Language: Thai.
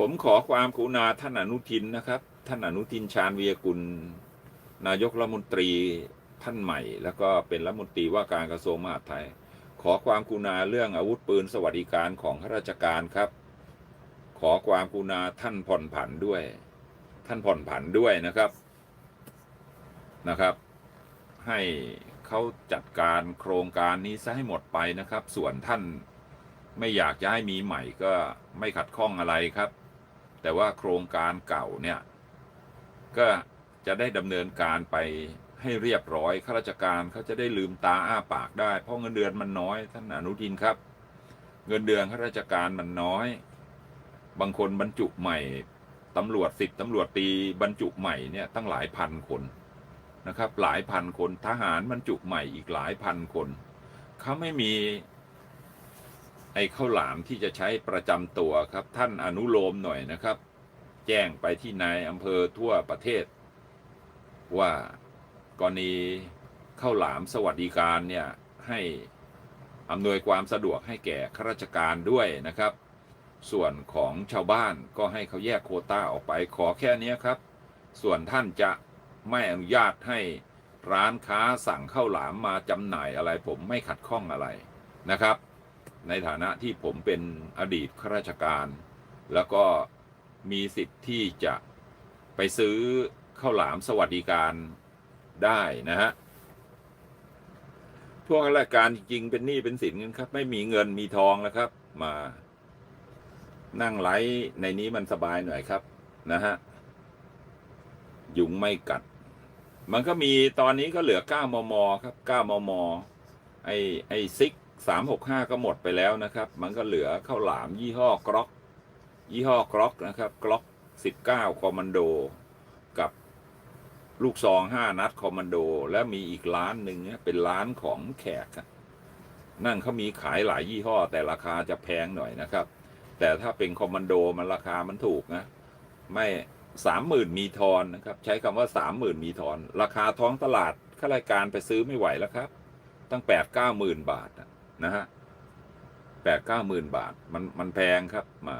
ผมขอความกรุณาท่านอนุทินนะครับ ท่านอนุทินชาญวีรกุล นายกรัฐมนตรีท่านใหม่ แล้วก็เป็นรัฐมนตรีว่าการกระทรวงมหาดไทย ขอความกรุณาเรื่องอาวุธปืนสวัสดิการของข้าราชการครับ ขอความกรุณาท่านผ่อนผันด้วย ท่านผ่อนผันด้วยนะครับนะครับ ให้เขาจัดการโครงการนี้ซะให้หมดไปนะครับ ส่วนท่านไม่อยากจะให้มีใหม่ก็ไม่ขัดข้องอะไรครับ แต่ว่าโครงการเก่าเนี่ยก็จะได้ดำเนินการไปให้เรียบร้อยข้าราชการเขาจะได้ลืมตาอ้าปากได้ เพราะเงินเดือนมันน้อยท่านอนุทินครับ เงินเดือนข้าราชการมันน้อย บางคนบรรจุใหม่ตำรวจสิบตำรวจตีบรรจุใหม่เนี่ยตั้งหลายพันคนนะครับ หลายพันคนทหารบรรจุใหม่อีกหลายพันคนเขาไม่มี ไอ้ข้าวหลามที่จะใช้ประจำตัวครับ ท่านอนุโลมหน่อยนะครับ แจ้งไปที่นายอำเภอทั่วประเทศ ว่ากรณีข้าวหลามสวัสดิการเนี่ยให้อำนวยความสะดวกให้แก่ข้าราชการด้วยนะครับ ส่วนของชาวบ้านก็ให้เขาแยกโคต้าออกไปขอแค่นี้ครับ ส่วนท่านจะไม่อนุญาตให้ร้านค้าสั่งข้าวหลามมาจำหน่ายอะไรผมไม่ขัดข้องอะไรนะครับ ในฐานะที่ผมเป็นอดีตข้าราชการ แล้วก็มีสิทธิ์ที่จะไปซื้อข้าวหลามสวัสดิการได้นะฮะพวกข้าราชการจริงๆเป็นหนี้เป็นสินกันครับ ไม่มีเงินมีทองแล้วครับ มานั่งไลฟ์ในนี้มันสบายหน่อยครับนะฮะยุงไม่กัด มันก็มีตอนนี้ก็เหลือ 9 มม ครับ 9 มม ไอไอซิก สามหกห้าก็หมดไปแล้วนะครับ มันก็เหลือข้าวหลามยี่ห้อกรอกยี่ห้อกรอกนะครับกรอกสิบเก้าคอมมานโด กับลูกซองห้านัดคอมมานโด แล้วมีอีกร้านหนึ่งเนี่ยเป็นร้านของแขก นั่นเขามีขายหลายยี่ห้อ แต่ราคาจะแพงหน่อยนะครับ แต่ถ้าเป็นคอมมานโดมันราคามันถูกนะ ไม่สามหมื่นมีทอนนะครับ ใช้คำว่าสามหมื่นมีทอน ราคาท้องตลาดข้ารายการไปซื้อไม่ไหวแล้วครับ ตั้งแปดเก้าหมื่นบาทอะ นะฮะแปดเก้าหมื่นบาท มันมันแพงครับมา